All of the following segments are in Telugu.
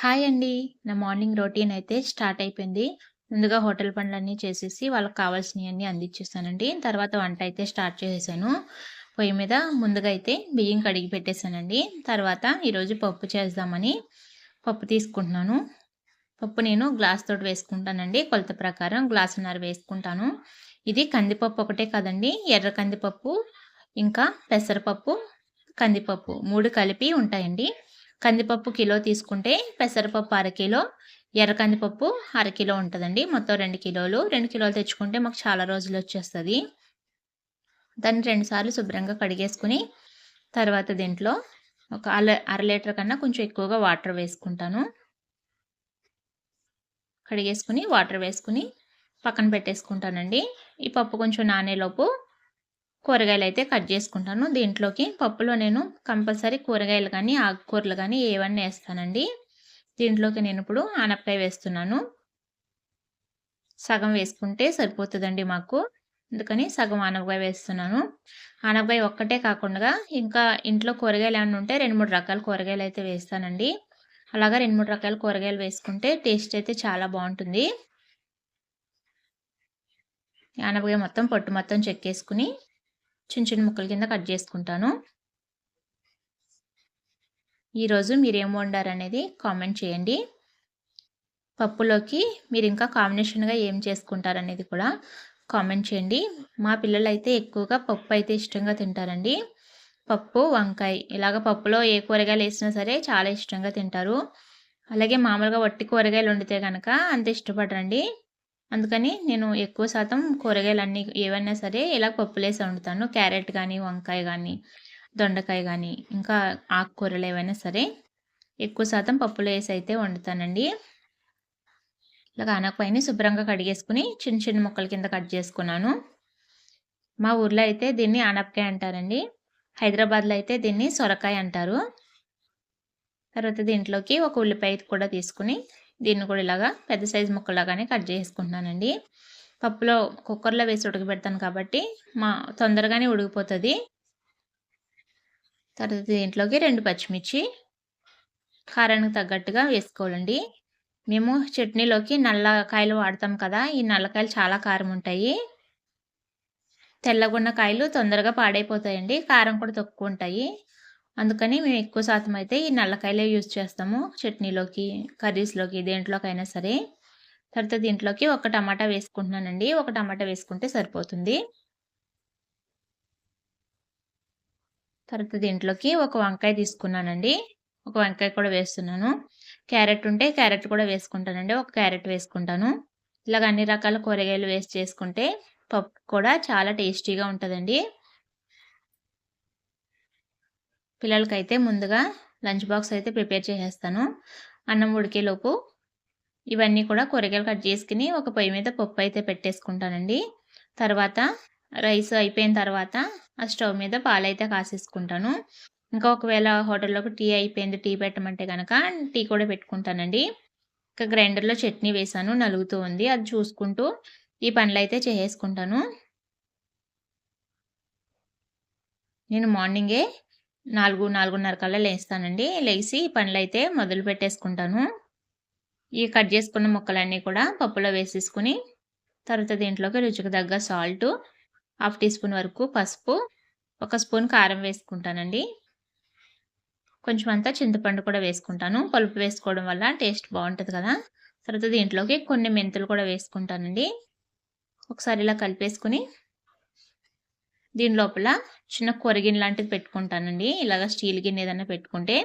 హాయ్ అండి. నా మార్నింగ్ రొటీన్ అయితే స్టార్ట్ అయిపోయింది. ముందుగా హోటల్ పనులన్నీ చేసేసి వాళ్ళకి కావాల్సినవన్నీ అందిచ్చేసానండి. తర్వాత వంట అయితే స్టార్ట్ చేసేసాను. పొయ్యి మీద ముందుగా అయితే బియ్యం కడిగి పెట్టేశానండి తర్వాత ఈరోజు పప్పు చేద్దామని పప్పు తీసుకుంటున్నాను. పప్పు నేను గ్లాస్ తోటి వేసుకుంటానండి. కొలత ప్రకారం గ్లాసున్నర వేసుకుంటాను. ఇది కందిపప్పు ఒకటే కదండి ఎర్ర కందిపప్పు, ఇంకా పెసరపప్పు, కందిపప్పు మూడు కలిపి ఉంటాయండి. కందిపప్పు కిలో తీసుకుంటే పెసరపప్పు అరకిలో ఎర్ర కందిపప్పు అరకిలో ఉంటుందండి. మొత్తం రెండు కిలోలు. రెండు కిలోలు తెచ్చుకుంటే మాకు చాలా రోజులు వచ్చేస్తుంది. దాన్ని రెండుసార్లు శుభ్రంగా కడిగేసుకుని తర్వాత దీంట్లో ఒక అర అర లీటర్ కన్నా కొంచెం ఎక్కువగా వాటర్ వేసుకుంటాను. కడిగేసుకుని వాటర్ వేసుకుని పక్కన పెట్టేసుకుంటానండి. ఈ పప్పు కొంచెం నానేలోపు కూరగాయలు అయితే కట్ చేసుకుంటాను. దీంట్లోకి పప్పులో నేను కంపల్సరీ కూరగాయలు కానీ ఆకుకూరలు కానీ ఏవన్నీ వేస్తానండి. దీంట్లోకి నేను ఇప్పుడు ఆనపకాయ వేస్తున్నాను. సగం వేసుకుంటే సరిపోతుందండి మాకు. అందుకని సగం ఆనపకాయ వేస్తున్నాను. ఆనపకాయ ఒక్కటే కాకుండా ఇంకా ఇంట్లో కూరగాయలు ఏమైనా ఉంటే రెండు మూడు రకాల కూరగాయలు అయితే వేస్తానండి. అలాగా రెండు మూడు రకాల కూరగాయలు వేసుకుంటే టేస్ట్ అయితే చాలా బాగుంటుంది. ఆనపకాయ మొత్తం పొట్టు మొత్తం చెక్కేసుకుని చిన్న చిన్న ముక్కల కింద కట్ చేసుకుంటాను. ఈరోజు మీరు ఏం వండారనేది కామెంట్ చేయండి. పప్పులోకి మీరు ఇంకా కాంబినేషన్గా ఏం చేసుకుంటారనేది కూడా కామెంట్ చేయండి. మా పిల్లలు అయితే ఎక్కువగా పప్పు అయితే ఇష్టంగా తింటారండి. పప్పు వంకాయ ఇలాగ పప్పులో ఏ కూరగాయలు వేసినా సరే చాలా ఇష్టంగా తింటారు. అలాగే మామూలుగా వట్టి కూరగాయలు వండితే కనుక అంత ఇష్టపడరండి. అందుకని నేను ఎక్కువ శాతం కూరగాయలు అన్నీ ఏవైనా సరే ఇలా పప్పులేసి వండుతాను. క్యారెట్ కానీ వంకాయ కానీ దొండకాయ కానీ ఇంకా ఆకుకూరలు ఏవైనా సరే ఎక్కువ శాతం పప్పులు వేసి అయితే వండుతానండి. ఇలా ఆనపకాయని శుభ్రంగా కడిగేసుకుని చిన్న చిన్న ముక్కల కింద కట్ చేసుకున్నాను. మా ఊర్లో అయితే దీన్ని ఆనపకాయ అంటారండి. హైదరాబాద్లో అయితే దీన్ని సొరకాయ అంటారు. తర్వాత దీంట్లోకి ఒక ఉల్లిపాయ కూడా తీసుకుని దీన్ని కూడా ఇలాగా పెద్ద సైజు ముక్కలాగానే కట్ చేసుకుంటున్నానండి పప్పులో కుక్కర్లో వేసి ఉడకబెడతాను కాబట్టి మా తొందరగానే ఉడికిపోతుంది. తర్వాత దీంట్లోకి రెండు పచ్చిమిర్చి కారానికి తగ్గట్టుగా వేసుకోవాలండి. మేము చట్నీలోకి నల్లకాయలు వాడతాం కదా ఈ నల్లకాయలు చాలా కారం ఉంటాయి. తెల్లగున్న కాయలు తొందరగా పాడైపోతాయండి కారం కూడా తక్కువ ఉంటాయి. అందుకని మేము ఎక్కువ శాతం అయితే ఈ నల్లకాయలే యూజ్ చేస్తాము. చట్నీలోకి కర్రీస్లోకి దేంట్లోకైనా సరే. తర్వాత దీంట్లోకి ఒక టమాటా వేసుకుంటున్నానండి. ఒక టమాటా వేసుకుంటే సరిపోతుంది. తర్వాత దీంట్లోకి ఒక వంకాయ తీసుకున్నానండి. ఒక వంకాయ కూడా వేస్తున్నాను. క్యారెట్ ఉంటే క్యారెట్ కూడా వేసుకుంటానండి. ఒక క్యారెట్ వేసుకుంటాను. ఇలాగ అన్ని రకాల కూరగాయలు వేస్ట్ చేసుకుంటే పప్పు కూడా చాలా టేస్టీగా ఉంటుందండి. పిల్లలకైతే ముందుగా లంచ్ బాక్స్ అయితే ప్రిపేర్ చేసేస్తాను. అన్నం ఉడికేలోపు ఇవన్నీ కూడా కూరగాయలు కట్ చేసుకుని ఒక పొయ్యి మీద పప్పు అయితే పెట్టేసుకుంటానండి. తర్వాత రైస్ అయిపోయిన తర్వాత ఆ స్టవ్ మీద పాలైతే కాసేసుకుంటాను. ఇంకా ఒకవేళ హోటల్లోకి టీ అయిపోయింది టీ పెట్టమంటే కనుక టీ కూడా పెట్టుకుంటానండి. ఇంకా గ్రైండర్లో చట్నీ వేసాను నలుగుతూ ఉంది. అది చూసుకుంటూ ఈ పనులు అయితే చేసేసుకుంటాను. నేను మార్నింగే నాలుగు నాలుగున్నర కల్లా లేస్తానండి. లేచి పనులు అయితే మొదలు పెట్టేసుకుంటాను. ఈ కట్ చేసుకున్న ముక్కలన్నీ కూడా పప్పులో వేసేసుకుని తర్వాత దీంట్లోకి రుచికి తగ్గ సాల్ట్ హాఫ్ టీ స్పూన్ వరకు పసుపు ఒక స్పూన్ కారం వేసుకుంటానండి. కొంచెం అంతా చింతపండు కూడా వేసుకుంటాను. పలుపు వేసుకోవడం వల్ల టేస్ట్ బాగుంటుంది కదా. తర్వాత దీంట్లోకి కొన్ని మెంతులు కూడా వేసుకుంటానండి. ఒకసారి ఇలా కలిపేసుకుని దీని లోపల చిన్న కొరగిన్ లాంటిది పెట్టుకుంటానండి. ఇలాగ స్టీల్ గిన్నె ఏదైనా పెట్టుకుంటే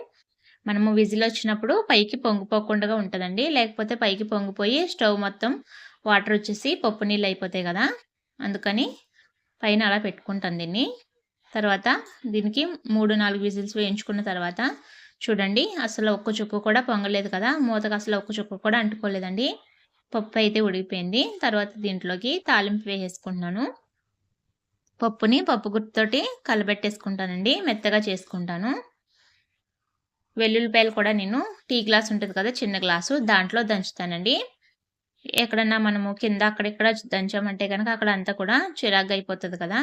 మనము విజిల్ వచ్చినప్పుడు పైకి పొంగిపోకుండా ఉంటుందండి. లేకపోతే పైకి పొంగిపోయి స్టవ్ మొత్తం వాటర్ వచ్చేసి పప్పు నీళ్ళు అయిపోతాయి కదా. అందుకని పైన అలా పెట్టుకుంటాను దీన్ని. తర్వాత దీనికి మూడు నాలుగు విజిల్స్ వేయించుకున్న తర్వాత చూడండి అసలు ఒక్క చుక్క కూడా పొంగలేదు కదా. మూతకు అసలు ఒక్క చుక్క కూడా అంటుకోలేదండి. పప్పు అయితే ఉడికిపోయింది. తర్వాత దీంట్లోకి తాలింపు వేసేసుకుంటున్నాను. పప్పుని పప్పు గుర్తుతోటి కలబెట్టేసుకుంటానండి. మెత్తగా చేసుకుంటాను. వెల్లుల్లిపాయలు కూడా నేను టీ గ్లాస్ ఉంటుంది కదా చిన్న గ్లాసు దాంట్లో దంచుతానండి. ఎక్కడన్నా మనము కింద అక్కడెక్కడ దంచామంటే కనుక అక్కడ అంతా కూడా చిరాగ్గా అయిపోతుంది కదా.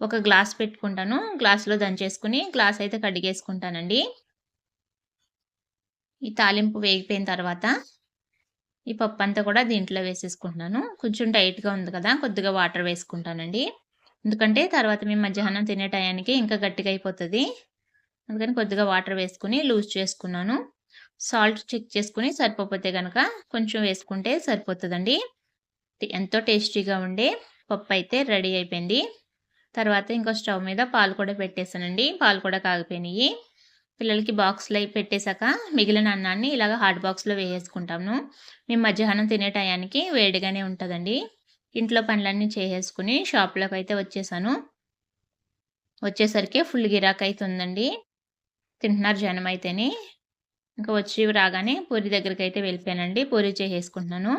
ఒక గ్లాస్ పెట్టుకుంటాను. గ్లాసులో దంచేసుకుని గ్లాస్ అయితే కడిగేసుకుంటానండి. ఈ తాలింపు వేగిపోయిన తర్వాత ఈ పప్పు అంతా కూడా దీంట్లో వేసేసుకుంటున్నాను. కొంచెం టైట్గా ఉంది కదా కొద్దిగా వాటర్ వేసుకుంటానండి. ఎందుకంటే తర్వాత మేము మధ్యాహ్నం తినే టయానికి ఇంకా గట్టిగా అయిపోతుంది. అందుకని కొద్దిగా వాటర్ వేసుకుని లూజ్ చేసుకున్నాను. సాల్ట్ చెక్ చేసుకుని సరిపోతే కనుక కొంచెం వేసుకుంటే సరిపోతుందండి. ఎంతో టేస్టీగా ఉండే పప్పు అయితే రెడీ అయిపోయింది. తర్వాత ఇంకో స్టవ్ మీద పాలు కూడా పెట్టేశానండి. పాలు కూడా కాగిపోయినాయి. పిల్లలకి బాక్స్లో పెట్టేశాక మిగిలిన అన్నాన్ని ఇలాగ హాట్ బాక్స్లో వేసేసుకుంటాము. మేము మధ్యాహ్నం తినే టయానికి వేడిగానే ఉంటుందండి. ఇంట్లో పనులన్నీ చేసేసుకుని షాప్లోకి అయితే వచ్చేసాను. వచ్చేసరికి ఫుల్ గిరాక్ ఉందండి తింటున్నారు జనం అయితేనే ఇంకా వచ్చి రాగానే పూరి దగ్గరికి అయితే వెళ్ళిపోయానండి. పూరి చేసేసుకుంటున్నాను.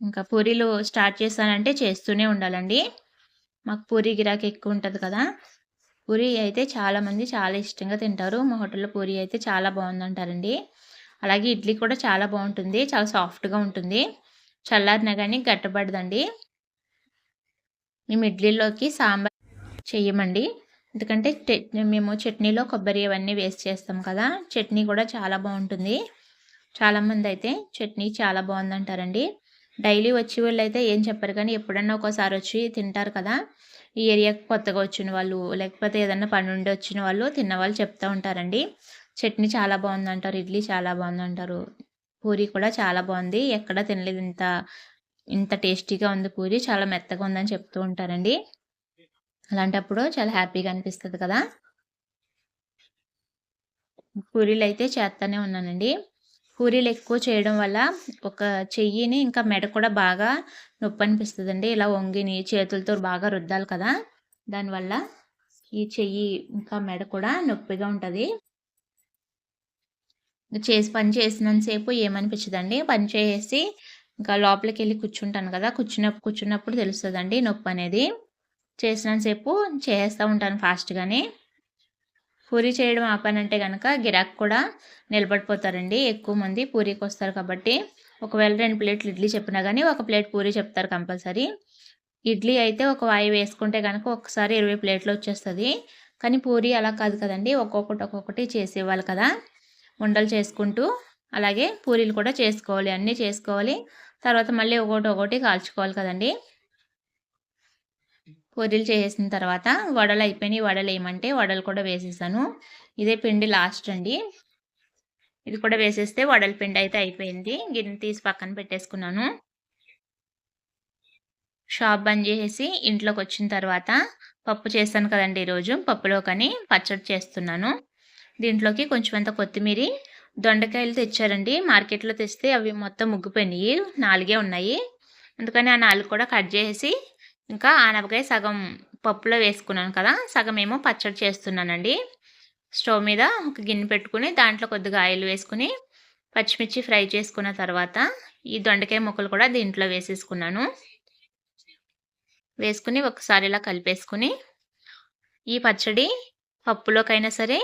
ఇంకా పూరీలు స్టార్ట్ చేస్తానంటే చేస్తూనే ఉండాలండి. మాకు పూరి గిరాకీ ఎక్కువ ఉంటుంది కదా. పూరి అయితే చాలామంది చాలా ఇష్టంగా తింటారు. మా హోటల్లో పూరి అయితే చాలా బాగుందంటారండి. అలాగే ఇడ్లీ కూడా చాలా బాగుంటుంది చాలా సాఫ్ట్గా ఉంటుంది. చల్లారినా కానీ గట్టబడదండి. మేము ఇడ్లీలోకి సాంబార్ చేయమండి ఎందుకంటే మేము చట్నీలో కొబ్బరి అవన్నీ వేస్ట్ చేస్తాం కదా చట్నీ కూడా చాలా బాగుంటుంది. చాలామంది అయితే చట్నీ చాలా బాగుందంటారండి. డైలీ వచ్చే వాళ్ళు అయితే ఏం చెప్పరు కానీ ఎప్పుడన్నా ఒకసారి వచ్చి తింటారు కదా ఈ ఏరియాకి కొత్తగా వచ్చిన వాళ్ళు లేకపోతే ఏదన్నా పని ఉండి వచ్చిన వాళ్ళు తిన్న వాళ్ళు చెప్తూ ఉంటారండి. చట్నీ చాలా బాగుంది అంటారు ఇడ్లీ చాలా బాగుంది అంటారు పూరి కూడా చాలా బాగుంది. ఎక్కడ తినలేదు ఇంత ఇంత టేస్టీగా ఉంది పూరి. చాలా మెత్తగా ఉందని చెప్తూ ఉంటారండి. అలాంటప్పుడు చాలా హ్యాపీగా అనిపిస్తుంది కదా. పూరీలు అయితే చేస్తూనే ఉన్నానండి. పూరీలు ఎక్కువ చేయడం వల్ల ఒక చెయ్యిని ఇంకా మెడ కూడా బాగా నొప్పి అనిపిస్తుందండి. ఇలా వంగిని చేతులతో బాగా రుద్దాలి కదా. దానివల్ల ఈ చెయ్యి ఇంకా మెడ కూడా నొప్పిగా ఉంటుంది. చేసి పని చేసినంతసేపు ఏమనిపించదండి? పని చేసి ఇంకా లోపలికి వెళ్ళి కూర్చుంటాను కదా కూర్చున్నప్పుడు కూర్చున్నప్పుడు తెలుస్తుందండి నొప్పి అనేది. చేసినంతసేపు చేస్తూ ఉంటాను ఫాస్ట్గానే. పూరి చేయడం ఆపానంటే కనుక గిరాక్ కూడా నిలబడిపోతారండి ఎక్కువ మంది పూరికి వస్తారు కాబట్టి. ఒకవేళ రెండు ప్లేట్లు ఇడ్లీ చెప్పినా కానీ ఒక ప్లేట్ పూరి చెప్తారు కంపల్సరీ. ఇడ్లీ అయితే ఒక వాయి వేసుకుంటే కనుక ఒకసారి ఇరవై ప్లేట్లు వచ్చేస్తుంది. కానీ పూరి అలా కాదు కదండి ఒక్కొక్కటి ఒక్కొక్కటి చేసేవాళ్ళు కదా. ఉండలు చేసుకుంటూ అలాగే పూరీలు కూడా చేసుకోవాలి అన్నీ చేసుకోవాలి. తర్వాత మళ్ళీ ఒకటి ఒకటి కాల్చుకోవాలి కదండి. పూరీలు చేసేసిన తర్వాత వడలు అయిపోయినాయి. వడలు వేయమంటే వడలు కూడా వేసేసాను. ఇదే పిండి లాస్ట్ అండి. ఇది కూడా వేసేస్తే వడల పిండి అయితే అయిపోయింది. గిన్నె తీసి పక్కన పెట్టేసుకున్నాను. షాప్ బంద్ చేసేసి ఇంట్లోకి వచ్చిన తర్వాత పప్పు చేస్తాను కదండి ఈరోజు. పప్పులో కానీ పచ్చడి చేస్తున్నాను. దీంట్లోకి కొంచెం అంత కొత్తిమీర దొండకాయలు తెచ్చారండి. మార్కెట్లో తెస్తే అవి మొత్తం ముగ్గిపోయినాయి. నాలుగే ఉన్నాయి. అందుకని ఆ నాలుగు కూడా కట్ చేసి ఇంకా ఆనపకాయ సగం పప్పులో వేసుకున్నాను కదా సగం ఏమో పచ్చడి చేస్తున్నానండి. స్టవ్ మీద ఒక గిన్నె పెట్టుకుని దాంట్లో కొద్దిగా ఆయిల్ వేసుకుని పచ్చిమిర్చి ఫ్రై చేసుకున్న తర్వాత ఈ దొండకాయ ముక్కలు కూడా దీంట్లో వేసేసుకున్నాను. వేసుకుని ఒకసారి ఇలా కలిపేసుకుని ఈ పచ్చడి పప్పులోకైనా సరే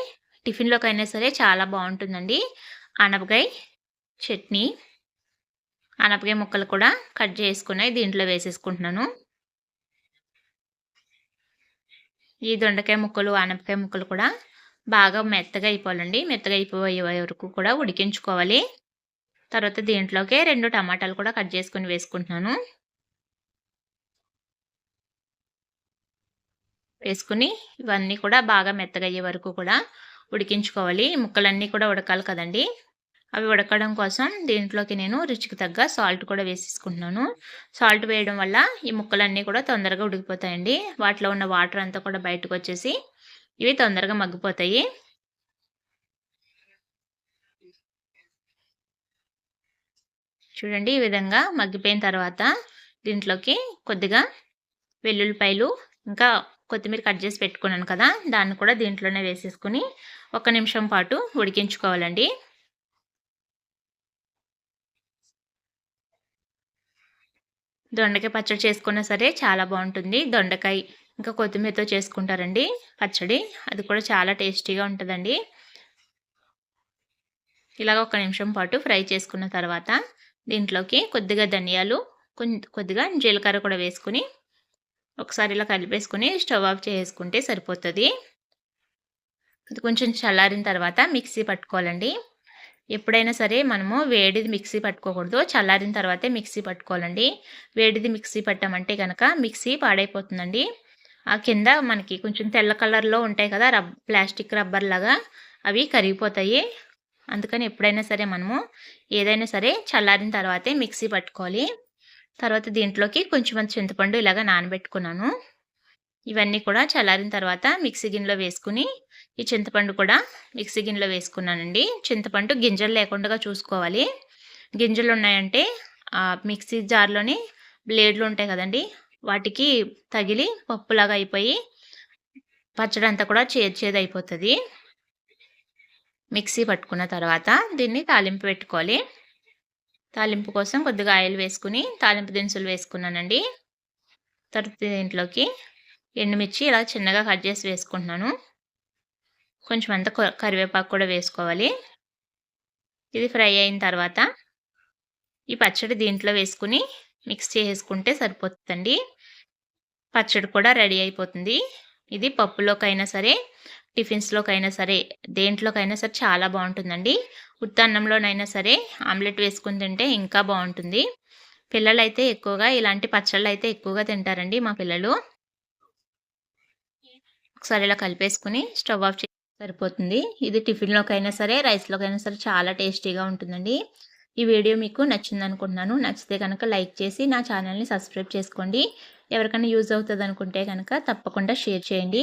టిఫిన్లోకైనా సరే చాలా బాగుంటుందండి ఆనపకాయ చట్నీ ఆనపకాయ ముక్కలు కూడా కట్ చేసుకుని దీంట్లో వేసేసుకుంటున్నాను. ఈ దొండకాయ ముక్కలు ఆనపకాయ ముక్కలు కూడా బాగా మెత్తగా అయిపోవాలండి. మెత్తగా అయిపోయే వరకు కూడా ఉడికించుకోవాలి. తర్వాత దీంట్లోకే రెండు టమాటాలు కూడా కట్ చేసుకుని వేసుకుంటున్నాను. వేసుకుని ఇవన్నీ కూడా బాగా మెత్తగా అయ్యే వరకు కూడా ఉడికించుకోవాలి. ముక్కలన్నీ కూడా ఉడకాలి కదండి. అవి ఉడకడం కోసం దీంట్లోకి నేను రుచికి తగ్గ సాల్ట్ కూడా వేసేసుకుంటున్నాను. సాల్ట్ వేయడం వల్ల ఈ ముక్కలన్నీ కూడా తొందరగా ఉడికిపోతాయండి. వాటిలో ఉన్న వాటర్ అంతా కూడా బయటకు వచ్చేసి ఇవి తొందరగా మగ్గిపోతాయి. చూడండి ఈ విధంగా మగ్గిపోయిన తర్వాత దీంట్లోకి కొద్దిగా వెల్లుల్లిపాయలు ఇంకా కొత్తిమీర కట్ చేసి పెట్టుకున్నాను కదా దాన్ని కూడా దీంట్లోనే వేసేసుకుని ఒక నిమిషం పాటు ఉడికించుకోవాలండి. దొండకాయ పచ్చడి చేసుకున్నా సరే చాలా బాగుంటుంది. దొండకాయ ఇంకా కొత్తిమీరతో చేసుకుంటారండి పచ్చడి. అది కూడా చాలా టేస్టీగా ఉంటుందండి. ఇలాగ ఒక నిమిషం పాటు ఫ్రై చేసుకున్న తర్వాత దీంట్లోకి కొద్దిగా ధనియాలు కొద్దిగా జీలకర్ర కూడా వేసుకుని ఒకసారి ఇలా కలిపేసుకుని స్టవ్ ఆఫ్ చేసుకుంటే సరిపోతుంది. అది కొంచెం చల్లారిన తర్వాత మిక్సీ పట్టుకోవాలండి. ఎప్పుడైనా సరే మనము వేడిది మిక్సీ పట్టుకోకూడదు. చల్లారిన తర్వాతే మిక్సీ పట్టుకోవాలండి. వేడిది మిక్సీ పట్టామంటే కనుక మిక్సీ పాడైపోతుందండి. ఆ కింద మనకి కొంచెం తెల్ల కలర్లో ఉంటాయి కదా రబ్ ప్లాస్టిక్ రబ్బర్ లాగా అవి కరిగిపోతాయి. అందుకని ఎప్పుడైనా సరే మనము ఏదైనా సరే చల్లారిన తర్వాతే మిక్సీ పట్టుకోవాలి. తర్వాత దీంట్లోకి కొంచెం చింతపండు ఇలాగ నానబెట్టుకున్నాను. ఇవన్నీ కూడా చల్లారిన తర్వాత మిక్సీ గిన్నెలో వేసుకుని ఈ చింతపండు కూడా మిక్సీ గిన్నెలో వేసుకున్నానండి. చింతపండు గింజలు లేకుండా చూసుకోవాలి. గింజలు ఉన్నాయంటే మిక్సీ జార్లోని బ్లేడ్లు ఉంటాయి కదండి వాటికి తగిలి పప్పులాగా అయిపోయి పచ్చడి అంతా కూడా చేదు అయిపోతుంది. మిక్సీ పట్టుకున్న తర్వాత దీన్ని తాలింపు పెట్టుకోవాలి. తాలింపు కోసం కొద్దిగా ఆయిల్ వేసుకుని తాలింపు దినుసులు వేసుకున్నానండి. తర్వాత దీంట్లోకి ఎండుమిర్చి ఇలా చిన్నగా కట్ చేసి వేసుకుంటున్నాను. కొంచెం అంత కరివేపాకు కూడా వేసుకోవాలి. ఇది ఫ్రై అయిన తర్వాత ఈ పచ్చడి దీంట్లో వేసుకుని మిక్స్ చేసుకుంటే సరిపోతుందండి. పచ్చడి కూడా రెడీ అయిపోతుంది. ఇది పప్పులోకైనా సరే టిఫిన్స్లోకైనా సరే దేంట్లోకైనా సరే చాలా బాగుంటుందండి ఉత్తన్నంలోనైనా సరే ఆమ్లెట్ వేసుకుని తింటే ఇంకా బాగుంటుంది పిల్లలైతే ఎక్కువగా ఇలాంటి పచ్చళ్ళు అయితే ఎక్కువగా తింటారండి మా పిల్లలు. ఒకసారి ఇలా కలిపేసుకుని స్టవ్ ఆఫ్ చేసి సరిపోతుంది. ఇది టిఫిన్లోకైనా సరే రైస్లోకైనా సరే చాలా టేస్టీగా ఉంటుందండి. ఈ వీడియో మీకు నచ్చింది అనుకుంటున్నాను నచ్చితే కనుక లైక్ చేసి నా ఛానల్ని సబ్స్క్రైబ్ చేసుకోండి. ఎవరికైనా యూజ్ అవుతుంది అనుకుంటే కనుక తప్పకుండా షేర్ చేయండి.